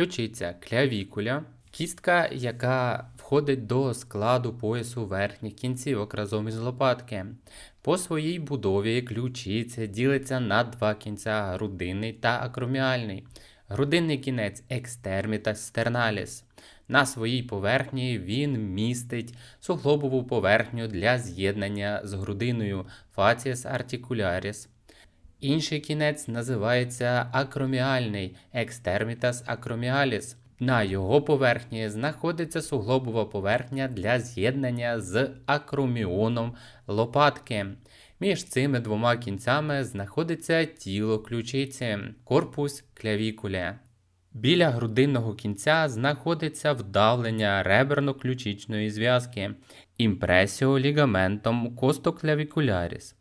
ключиця клявікуля, кістка, яка входить до складу поясу верхніх кінцівок разом із лопатки. По своїй будові ключиця ділиться на два кінця грудинний та акроміальний. Грудинний кінець екстермітас стерналіс. На своїй поверхні він містить суглобову поверхню для з'єднання з грудиною facies articularis. Інший кінець називається акроміальний екстермітас акроміаліс. На його поверхні знаходиться суглобова поверхня для з'єднання з акроміоном лопатки. Між цими двома кінцями знаходиться тіло ключиці, корпус клявікуле. Біля грудинного кінця знаходиться вдавлення реберно-ключичної зв'язки імпресіо лігаментом костоклявікуляріс.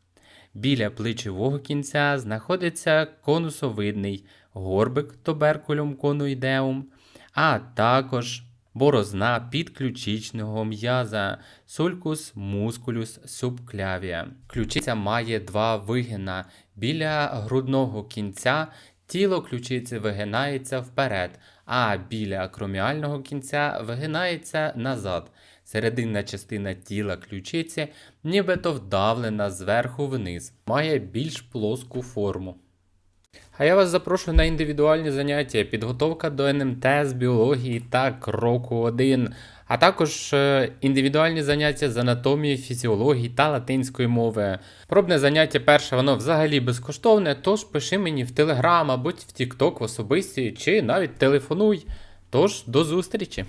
Біля плечового кінця знаходиться конусовидний горбик туберкулюм конуїдеум, а також борозна підключичного м'яза сулькус мускулюс субклявія. Ключиця має два вигина. Біля грудного кінця тіло ключиці вигинається вперед, а біля акроміального кінця вигинається назад. Серединна частина тіла ключиці нібито вдавлена зверху вниз, має більш плоску форму. А я вас запрошую на індивідуальні заняття, підготовка до НМТ з біології та кроку 1, а також е, індивідуальні заняття з анатомії, фізіології та латинської мови. Пробне заняття перше, воно взагалі безкоштовне, тож пиши мені в Телеграм або в Тікток в особисті, чи навіть телефонуй. Тож до зустрічі!